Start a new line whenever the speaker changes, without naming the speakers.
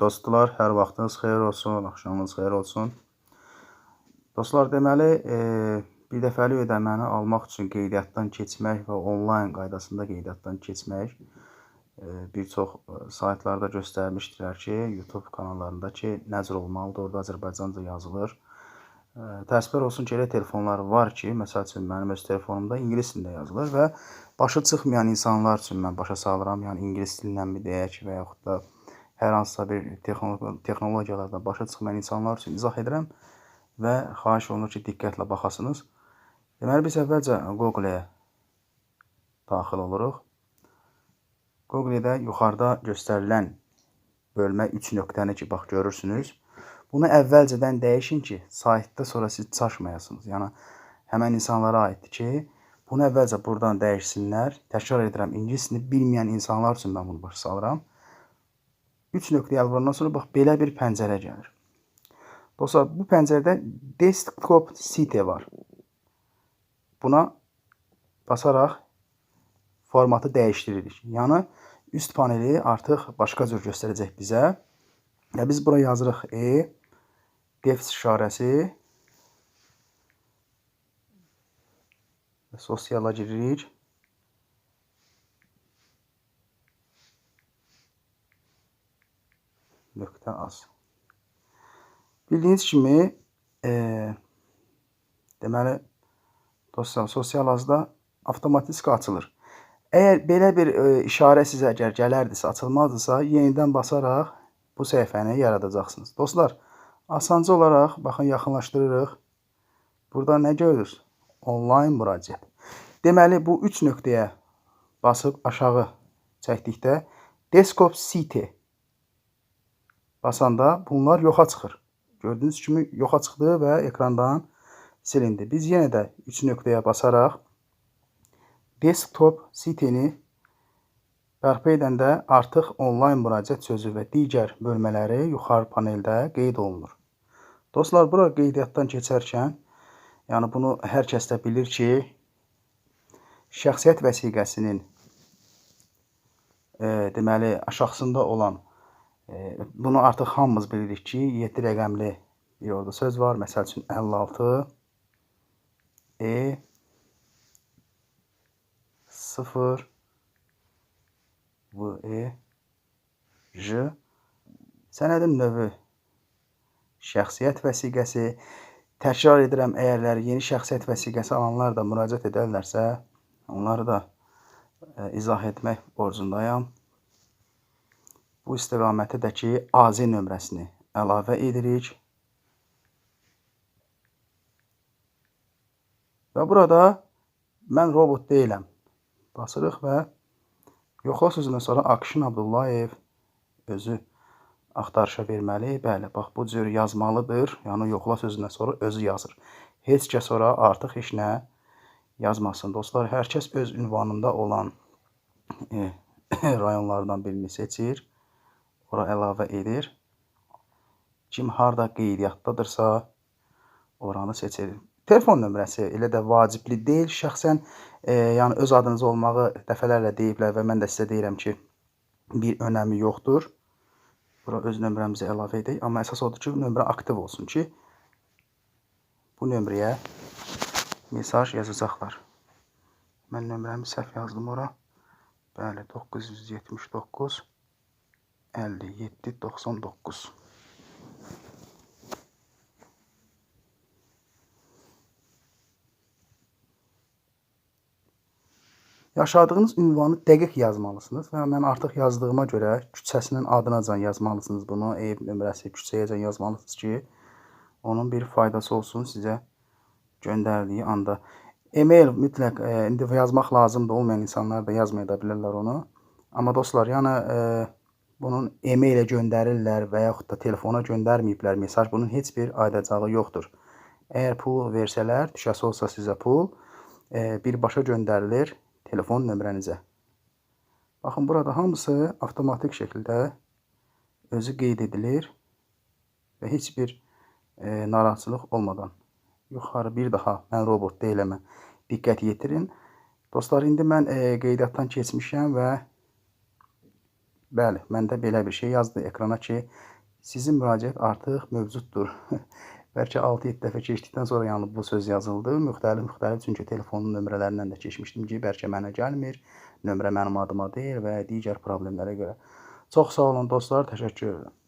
Dostlar, hər vaxtınız xeyir olsun, axşamınız xeyir olsun. Dostlar, deməli, e, bir dəfəlik ödəməni almaq üçün qeydiyyatdan keçmək və onlayn qaydasında qeydiyyatdan keçmək e, bir çox e, saytlarda göstərmişdilər ki, YouTube kanallarında ki, nəzr olmalıdır, orada Azərbaycanca yazılır. E, təəssüflər olsun ki, elə telefonlar var ki, məsəl üçün mənim öz telefonumda ingilis dilində yazılır və başa çıxmayan insanlar üçün mən başa salıram, yəni ingilis dilindənmi deyək və yaxud da hər hansısa bir texnologiyalardan başa çıxmayan insanlar üçün izah edirəm və xahiş olunur ki, diqqətlə baxasınız. Deməli, biz əvvəlcə Google-yə daxil oluruq. Google-də yuxarıda göstərilən bölmə 3 nöqtəni ki, bax görürsünüz. Bunu əvvəlcədən dəyişin ki, saytda sonra siz çaşmayasınız. Yəni həmin insanlara aiddir ki, bunu əvvəlcə buradan dəyişsinlər. Təkrar edirəm, ingilis dilini bilməyən insanlar üçün mən bunu başa salıram. 3 nöqtəyə vurandan sonra bax belə bir pəncərə gəlir. Dostlar, bu pəncərədə desktop site var. Buna basaraq formatı dəyişdiririk. Yəni üst paneli artıq başqa cür göstərəcək bizə. Və biz bura yazırıq E def işarəsi və sosiala giririk. Nöqtə az. Bildiyiniz kimi, e, deməli, dostlar, sosial azda avtomatik açılır. Əgər belə bir e, işarə sizə əgər gələrdisə, açılmazdısa, yenidən basaraq bu səhifəni yaradacaqsınız. Dostlar, asanca olaraq, baxın, yaxınlaşdırırıq. Burada nə görürüz? Onlayn müraciət. Deməli, bu üç nöqtəyə basıb aşağı çəkdikdə Desktop City basanda bunlar yoxa çıxır. Gördüyünüz kimi yoxa çıxdı və ekrandan silindi. Biz yenə də 3 nöqtəyə basaraq desktop siteni bərpa edəndə artıq onlayn müraciət sözü və digər bölmələri yuxarı paneldə qeyd olunur. Dostlar, bura qeydiyyatdan keçərkən, yəni bunu hər kəs də bilir ki, şəxsiyyət vəsiqəsinin e, deməli aşağısında olan Bunu artıq hamımız bilirik ki, 7 rəqəmli bir orada söz var. Məsəl üçün 56 E 0 V E J sənədin növü şəxsiyyət vəsiqəsi. Təkrar edirəm, əgərlər yeni şəxsiyyət vəsiqəsi alanlar da müraciət edərlərsə, onları da izah etmək borcundayam. Bu istiqamətdəki AZ nömrəsini əlavə edirik. Və burada mən robot deyiləm. Basırıq və yoxla sözündən sonra Akşin Abdullayev özü axtarışa verməli. Bəli, bax bu cür yazmalıdır. Yəni yoxla sözündən sonra özü yazır. Heç kəs ora artıq heç nə yazmasın. Dostlar, hər kəs öz ünvanında olan e, rayonlardan birini seçir ora əlavə edir. Kim harda qeydiyyatdadırsa, oranı seçir. Telefon nömrəsi elə də vacibli deyil. Şəxsən e, yəni öz adınız olmağı dəfələrlə deyiblər və mən də sizə deyirəm ki, bir önəmi yoxdur. Bura öz nömrəmizi əlavə edək. Amma əsas odur ki, nömrə aktiv olsun ki, bu nömrəyə mesaj yazacaqlar. Mən nömrəmi səhv yazdım ora. Bəli, 979 57 99 Yaşadığınız ünvanı dəqiq yazmalısınız və mən artıq yazdığıma görə küçəsinin adınacan yazmalısınız bunu, ev nömrəsi, küçəyəcən yazmalısınız ki, onun bir faydası olsun sizə göndərdiyi anda. E-mail mütləq e, indi yazmaq lazımdır, olmayan insanlar da yazmaya da bilərlər onu. Amma dostlar, yəni e, bunun e-mailə göndərirlər və yaxud da telefona göndərməyiblər mesaj. Bunun heç bir aydacağı yoxdur. Əgər pul versələr, düşəsi olsa sizə pul, e, birbaşa göndərilir telefon nömrənizə. Baxın, burada hamısı avtomatik şəkildə özü qeyd edilir və heç bir e, narahatçılıq olmadan. Yuxarı bir daha mən robot deyiləmə diqqət yetirin. Dostlar, indi mən e, qeydiyyatdan keçmişəm və Bəli, məndə belə bir şey yazdı ekrana ki, sizin müraciət artıq mövcuddur. Bəlkə 6-7 dəfə keçdikdən sonra yəni bu söz yazıldı. Müxtəlif-müxtəlif çünki telefonun nömrələrindən də keçmişdim ki, bəlkə mənə gəlmir, nömrə mənim adıma deyil və digər problemlərə görə. Çox sağ olun dostlar, təşəkkür edirəm.